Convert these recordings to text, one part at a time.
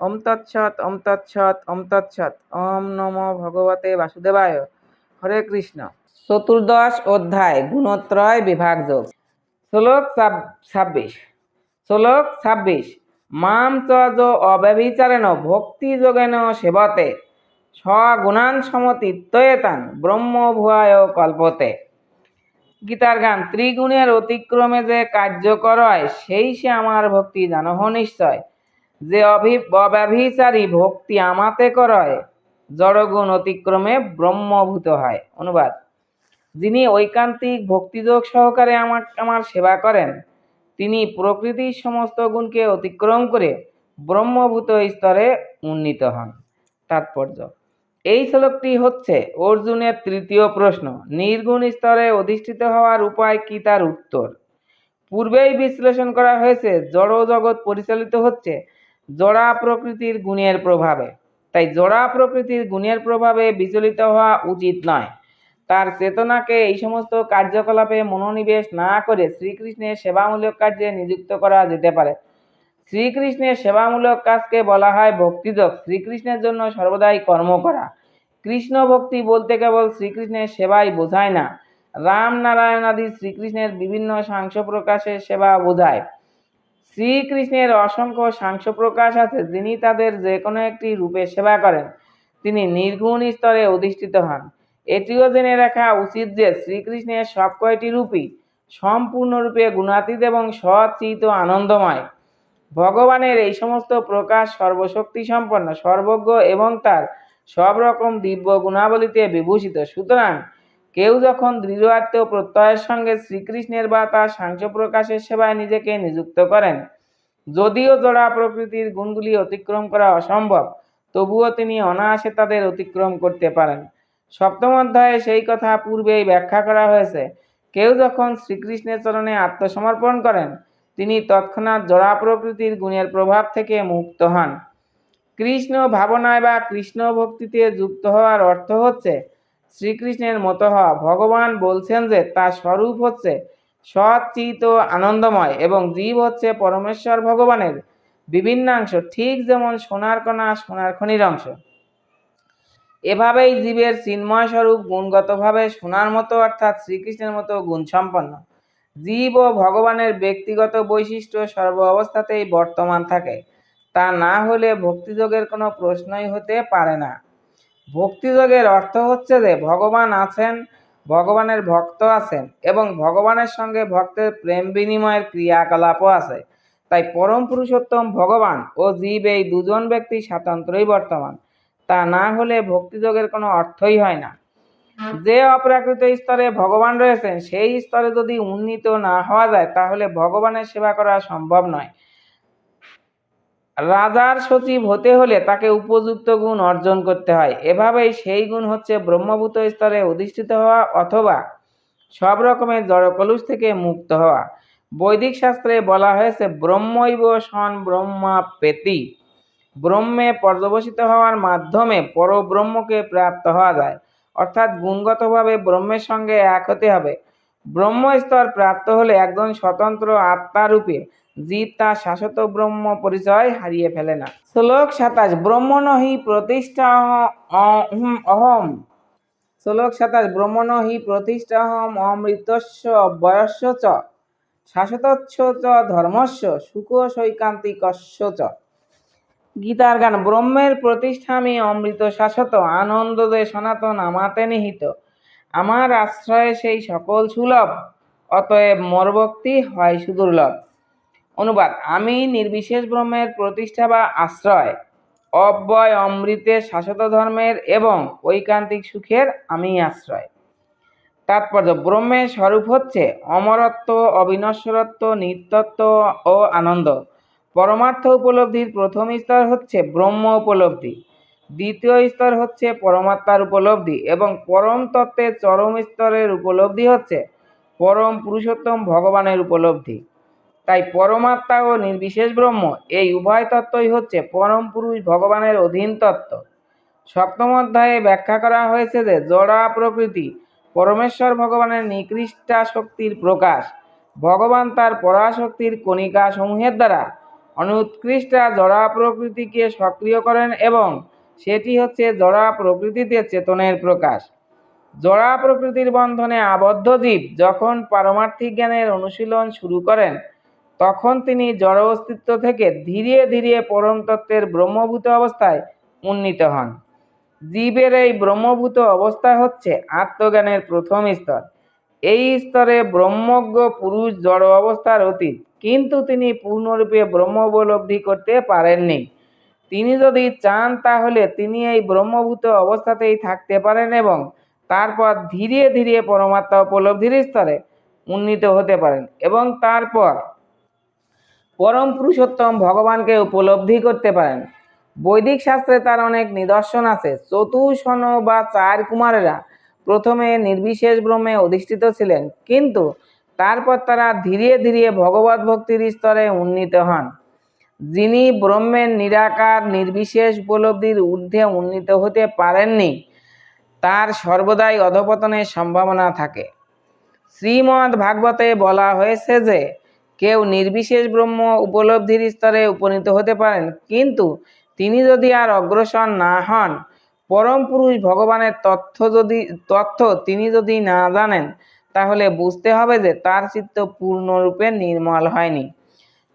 ওম তৎসৎ ওম তৎসৎ ওম তৎসৎ। ওম নমো ভগবতে বাসুদেবায়। হরে কৃষ্ণ। চতুর্দশ অধ্যায়, গুণত্রয় বিভাগ যোগ। শ্লোক ছাব- ছাব্বিশ। শ্লোক ছাব্বিশ। মাম চ অব্যভিচারেণ ভক্তি যোগেন সেবতে। স্বগুণান সমতীত্যয়েতান ব্রহ্ম ভুয়ায় কল্পতে। গীতার গান, ত্রিগুণের অতিক্রমে যে কার্য করয়, সেই সে আমার ভক্তি জানহ নিশ্চয়। যে অভি, অব্যভিচারী ভক্তি আমাতে করয়, জড়গুণ অতিক্রমে ব্রহ্মভূত হয়। অনুবাদ। যিনি ঐকান্তিক ভক্তিযোগ সহকারে আমার আমার সেবা করেন, তিনি প্রকৃতির সমস্ত গুণকে অতিক্রম করে ব্রহ্মভূত স্তরে উন্নীত হন। তাৎপর্য। এই শ্লোকটি হচ্ছে অর্জুনের তৃতীয় প্রশ্ন। নির্গুণ স্তরে অধিষ্ঠিত হওয়ার উপায় কি তার উত্তর? পূর্বেই বিশ্লেষণ করা হয়েছে জড় জগৎ পরিচালিত হচ্ছে জড়া প্রকৃতির গুণের প্রভাবে। তাই জড়া প্রকৃতির গুণের প্রভাবে বিচলিত হওয়া উচিত নয়। তার চেতনাকে এই সমস্ত কার্যকলাপে মনোনিবেশ না করে শ্রীকৃষ্ণের সেবামূলক কার্যে নিযুক্ত করা যেতে পারে। শ্রীকৃষ্ণের সেবামূলক কাজকে বলা হয় ভক্তিযোগ। শ্রীকৃষ্ণের জন্য সর্বদাই কর্ম করা। কৃষ্ণ ভক্তি বলতে কেবল শ্রীকৃষ্ণের সেবাই বোঝায় না। রাম নারায়ণ আদি শ্রীকৃষ্ণের বিভিন্ন সাংস প্রকাশের সেবা বোঝায়। শ্রীকৃষ্ণের অসংখ্য সাংস প্রকাশ আছে, যিনি তাদের যে কোনো একটি রূপে সেবা করেন। তিনি নির্গুণ স্তরে অধিষ্ঠিত হন। এটিও জেনে রাখা উচিত যে শ্রীকৃষ্ণের সব কয়টি রূপই সম্পূর্ণরূপে গুণাতীত এবং সচিত আনন্দময়। ভগবানের এই সমস্ত প্রকাশ সর্বশক্তি সম্পন্ন, সর্বজ্ঞ এবং তার সব রকম দিব্য গুণাবলীতে বিভূষিত। সুতরাং কেউ যখন দৃঢ় আত্ম প্রত্যয়ের সঙ্গে শ্রীকৃষ্ণের বা তার সাংস প্রকাশের সেবায় নিজেকে নিযুক্ত করেন যদিও জড়া প্রকৃতির গুণগুলি অতিক্রম করা অসম্ভব, তবুও তিনি অনায়াসে তাদের অতিক্রম করতে পারেন। সপ্তম অধ্যায়ে সেই কথা পূর্বেই ব্যাখ্যা করা হয়েছে, কেউ যখন শ্রীকৃষ্ণের চরণে আত্মসমর্পণ করেন, তিনি তৎক্ষণাৎ জড়া প্রকৃতির গুণের প্রভাব থেকে মুক্ত হন। কৃষ্ণ ভাবনায় বা কৃষ্ণ ভক্তিতে যুক্ত হওয়ার অর্থ হচ্ছে, শ্রীকৃষ্ণের মতো হওয়া। ভগবান বলছেন যে, তার স্বরূপ হচ্ছে সচিত আনন্দময় এবং জীব হচ্ছে পরমেশ্বর ভগবানের বিভিন্নাংশ, ঠিক যেমন সোনার কণা সোনার খনির অংশ। এভাবেই জীবের চিন্ময় স্বরূপ গুণগতভাবে সোনার মতো, অর্থাৎ শ্রীকৃষ্ণের মতো গুণসম্পন্ন। জীব ও ভগবানের ব্যক্তিগত বৈশিষ্ট্য সর্ব অবস্থাতেই বর্তমান থাকে। তা না হলে ভক্তিযোগের কোনো প্রশ্নই হতে পারে না। ভক্তিযোগের অর্থ হচ্ছে যে ভগবান আছেন ভগবানের ভক্ত আছেন এবং ভগবানের সঙ্গে ভক্তের প্রেম বিনিময়ের ক্রিয়াকলাপও আছে। তাই পরম পুরুষোত্তম ভগবান ও জীব এই দুজন ব্যক্তি স্বাতন্ত্রই বর্তমান। তা না হলে ভক্তিযোগের কোনো অর্থই হয় না। যে অপ্রাকৃত স্তরে ভগবান রয়েছেন, সেই স্তরে যদি উন্নীত না হওয়া যায়, তাহলে ভগবানের সেবা করা সম্ভব নয়। রাজার সচিব হতে হলে তাকে উপযুক্ত গুণ অর্জন করতে হয়। এভাবেই সেই গুণ হচ্ছে ব্রহ্মভূত স্তরে অধিষ্ঠিত হওয়া অথবা সব রকমের জড়কলুষ থেকে মুক্ত হওয়া। বৈদিক শাস্ত্রে বলা হয়েছে, ব্রহ্মৈব সন ব্রহ্মা পেতি। ব্রহ্মে পর্যবসিত হওয়ার মাধ্যমে পরব্রহ্মকে প্রাপ্ত হওয়া যায়। অর্থাৎ গুণগতভাবে ব্রহ্মের সঙ্গে এক হতে হবে। ব্রহ্মস্তর প্রাপ্ত হলে একজন স্বতন্ত্র আত্মারূপে জীব তার শাশ্বত ব্রহ্ম পরিচয় হারিয়ে ফেলে না। শ্লোক সাতাশ ব্রহ্মণহি প্রতিষ্ঠা অহম শ্লোক সাতাশ ব্রহ্মণহি প্রতিষ্ঠাহম অমৃতস্য বয়স্য চ। শাশ্বতচ্ছ চ ধর্মস্য, সুখ সৈকান্তিকস্য চ। গীতার গান, ব্রহ্মের প্রতিষ্ঠা আমি অমৃত শাশ্বত, আনন্দ দে সনাতন আমাতে নিহিত। আমার আশ্রয়ে সেই সকল সুলভ, অতএব মোর ভক্তি হয় সুদুর্লভ। অনুবাদ, আমি নির্বিশেষ ব্রহ্মের প্রতিষ্ঠা বা আশ্রয়, অব্যয় অমৃতের শাশ্বত ধর্মের এবং ঐকান্তিক সুখের আমি আশ্রয়। তাৎপর্য, ব্রহ্মের স্বরূপ হচ্ছে অমরত্ব, অবিনশ্বরত্ব, নিত্যত্ব ও আনন্দ। পরমার্থ উপলব্ধির প্রথম স্তর হচ্ছে ব্রহ্ম উপলব্ধি, দ্বিতীয় স্তর হচ্ছে পরমাত্মার উপলব্ধি এবং পরম তত্ত্বের চরম স্তরের উপলব্ধি হচ্ছে পরম পুরুষোত্তম ভগবানের উপলব্ধি। তাই পরমাত্মা ও নির্বিশেষ ব্রহ্ম এই উভয় তত্ত্বই হচ্ছে পরম পুরুষ ভগবানের অধীন তত্ত্ব। সপ্তম অধ্যায়ে ব্যাখ্যা করা হয়েছে যে জড়া প্রকৃতি পরমেশ্বর ভগবানের নিকৃষ্টা শক্তির প্রকাশ। ভগবান তার পরাশক্তির কণিকা সমূহের দ্বারা অনুৎকৃষ্টা জড়া প্রকৃতিকে সক্রিয় করেন এবং সেটি হচ্ছে জড়া প্রকৃতিতে চেতনের প্রকাশ। জড়া প্রকৃতির বন্ধনে আবদ্ধ জীব যখন পারমার্থিক জ্ঞানের অনুশীলন শুরু করেন তখন তিনি জড় অস্তিত্ব থেকে ধীরে ধীরে পরম তত্ত্বের ব্রহ্মভূত অবস্থায় উন্নীত হন। জীবের এই ব্রহ্মভূত অবস্থা হচ্ছে আত্মজ্ঞানের প্রথম স্তর। এই স্তরে ব্রহ্মজ্ঞ পুরুষ জড় অবস্থার অতীত, কিন্তু তিনি পূর্ণরূপে ব্রহ্ম উপলব্ধি করতে পারেননি। তিনি যদি চান, তাহলে তিনি এই ব্রহ্মভূত অবস্থাতেই থাকতে পারেন এবং তারপর ধীরে ধীরে পরমাত্মা উপলব্ধির স্তরে উন্নীত হতে পারেন এবং তারপর পরম পুরুষোত্তম ভগবানকে উপলব্ধি করতে পারেন। বৈদিক শাস্ত্রে তার অনেক নিদর্শন আছে। চতুষণ বা চার কুমারেরা প্রথমে নির্বিশেষ ব্রহ্মে অধিষ্ঠিত ছিলেন, কিন্তু তারপর তারা ধীরে ধীরে ভগবত ভক্তির স্তরে উন্নীত হন। যিনি ব্রহ্মের নিরাকার, নির্বিশেষ উপলব্ধির ঊর্ধ্বে উন্নীত হতে পারেননি, তার সর্বদাই অধপতনের সম্ভাবনা থাকে। শ্রীমদ্ ভাগবতে বলা হয়েছে যে কেউ নির্বিশেষ ব্রহ্ম উপলব্ধির স্তরে উপনীত হতে পারেন, কিন্তু তিনি যদি আর অগ্রসর না হন, পরম পুরুষ ভগবানের তথ্য যদি, তথ্য তিনি যদি না জানেন, তাহলে বুঝতে হবে যে তার চিত্ত পূর্ণরূপে নির্মল হয়নি।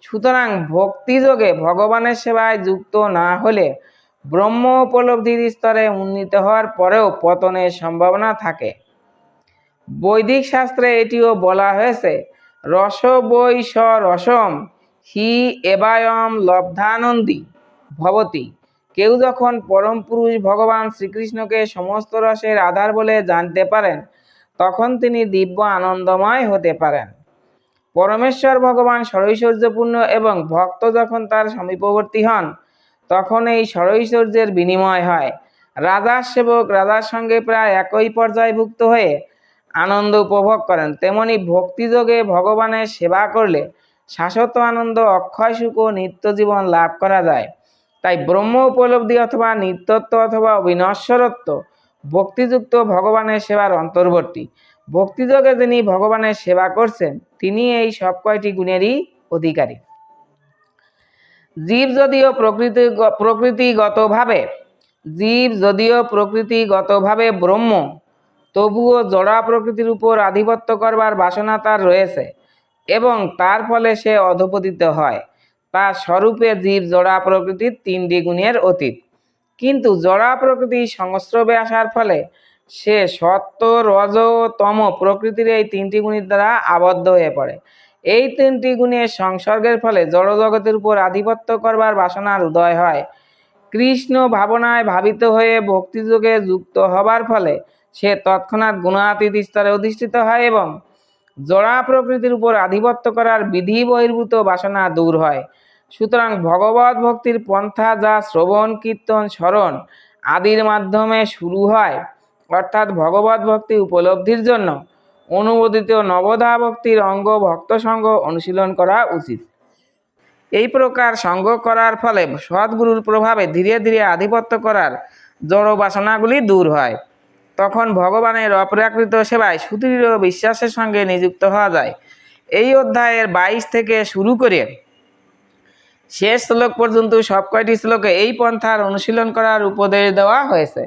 সুতরাং ভক্তিযোগে ভগবানের সেবায় যুক্ত না হলে ব্রহ্ম উপলব্ধির স্তরে উন্নীত হওয়ার পরেও পতনের সম্ভাবনা থাকে। বৈদিক শাস্ত্রে এটিও বলা হয়েছে রস বৈ স রসম হি এবায়ম লব্ধানন্দী। ভবতী, কেউ যখন পরম পুরুষ ভগবান শ্রীকৃষ্ণকে সমস্ত রসের আধার বলে জানতে পারেন, তখন তিনি দিব্য আনন্দময় হতে পারেন। পরমেশ্বর ভগবান ষড়ৈশ্বর্যপূর্ণ এবং ভক্ত যখন তার সমীপবর্তী হন, তখন এই ষড়ৈশ্বর্যের বিনিময় হয়। রাজার সেবক রাজার সঙ্গে প্রায় একই পর্যায়ভুক্ত হয়ে আনন্দ উপভোগ করেন। তেমনি ভক্তিযোগে ভগবানের সেবা করলে শাশ্বত আনন্দ, অক্ষয় সুখ ও নিত্য জীবন লাভ করা যায়। তাই ব্রহ্ম উপলব্ধি অথবা নিত্যত্ব অথবা অবিনশ্বরত্ব ভক্তিযুক্ত ভগবানের সেবার অন্তর্বর্তী। ভক্তিযোগে যিনি ভগবানের সেবা করছেন, তিনি এই সব কয়টি গুণেরই অধিকারী। জীব যদিও প্রকৃতি প্রকৃতিগতভাবে, জীব যদিও প্রকৃতিগতভাবে ব্রহ্ম তবুও জড়া প্রকৃতির উপর আধিপত্য করবার বাসনা তার রয়েছে এবং তার ফলে সে অধপতিত হয়। তার স্বরূপে জীব জড়া প্রকৃতির তিনটি গুণের অতীত। কিন্তু জড়া প্রকৃতির সংস্রবে আসার ফলে সে সত্য, রজ তম প্রকৃতির এই তিনটি গুণের দ্বারা আবদ্ধ হয়ে পড়ে। এই তিনটি গুণের সংসর্গের ফলে জড়জগতের উপর আধিপত্য করবার বাসনার উদয় হয়। কৃষ্ণ ভাবনায় ভাবিত হয়ে ভক্তিযোগে যুক্ত হবার ফলে সে তৎক্ষণাৎ গুণাতীত স্তরে অধিষ্ঠিত হয় এবং জড়া প্রকৃতির উপর আধিপত্য করার বিধি বহির্ভূত বাসনা দূর হয়। সুতরাং ভগবত ভক্তির পন্থা যা শ্রবণ, কীর্তন, স্মরণ আদির মাধ্যমে শুরু হয়, অর্থাৎ ভগবত ভক্তি উপলব্ধির জন্য অনুমোদিত নবধা ভক্তির অঙ্গ, ভক্ত সঙ্গ অনুশীলন করা উচিত। এই প্রকার সঙ্গ করার ফলে সদ্গুরুর প্রভাবে ধীরে ধীরে আধিপত্য করার জড় বাসনাগুলি দূর হয়। তখন ভগবানের অপ্রাকৃত সেবায় সুদৃঢ় বিশ্বাসের সঙ্গে নিযুক্ত হওয়া যায়। এই অধ্যায়ের বাইশ থেকে শুরু করে শেষ শ্লোক পর্যন্ত সব কয়টি শ্লোকে এই পন্থার অনুশীলন করার উপদেশ দেওয়া হয়েছে।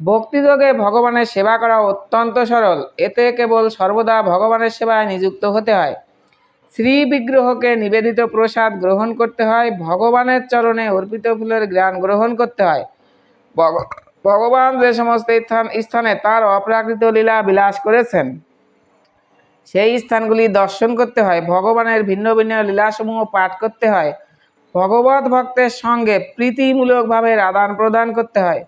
ভক্তিযোগে ভগবানের সেবা করা অত্যন্ত সরল। এতে কেবল সর্বদা ভগবানের সেবায় নিযুক্ত হতে হয়। শ্রী বিগ্রহকে নিবেদিত প্রসাদ গ্রহণ করতে হয়। ভগবানের চরণে অর্পিত ফুলের জ্ঞান গ্রহণ করতে হয়। ভগবান যে সমস্ত স্থান তার অপ্রাকৃত লীলা বিলাস করেছেন, সেই স্থানগুলি দর্শন করতে হয়, ভগবানের ভিন্ন ভিন্ন লীলাসমূহ পাঠ করতে হয়, ভগবত ভক্তের সঙ্গে প্রীতিমূলকভাবে আদান প্রদান করতে হয়।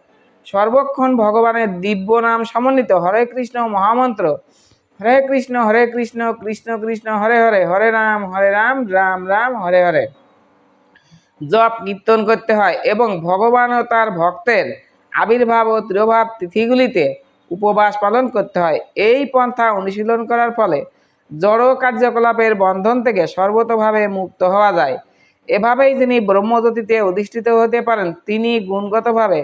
সর্বক্ষণ ভগবানের দিব্য নাম সমন্বিত, হরে কৃষ্ণ মহামন্ত্র, হরে কৃষ্ণ হরে কৃষ্ণ কৃষ্ণ কৃষ্ণ, হরে হরে হরে রাম হরে রাম রাম রাম, হরে হরে। জপ কীর্তন করতে হয় এবং ভগবান ও তার ভক্তের আবির্ভাব ও তিরোভাব তিথিগুলিতে উপবাস পালন করতে হয়। এই পন্থা অনুশীলন করার ফলে জড় কার্যকলাপের বন্ধন থেকে সর্বতভাবে মুক্ত হওয়া যায়। এভাবেই যিনি ব্রহ্মজ্যোতিতে অধিষ্ঠিত হতে পারেন, তিনি গুণগতভাবে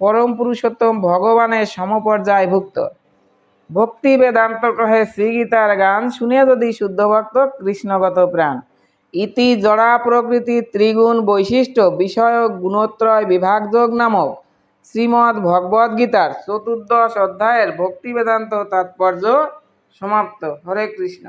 পরম পুরুষোত্তম ভগবানের সমপর্যায়ভুক্ত। ভক্তি বেদান্ত কহে শ্রীগীতার গান শুনে যদি শুদ্ধ ভক্ত কৃষ্ণগত প্রাণ। ইতি জড়া প্রকৃতি ত্রিগুণ বৈশিষ্ট্য বিষয়ক গুণত্রয় বিভাগযোগ নামক শ্রীমদ্ ভগবদ গীতার চতুর্দশ অধ্যায়ের ভক্তি বেদান্ত তাৎপর্য সমাপ্ত। হরে কৃষ্ণ।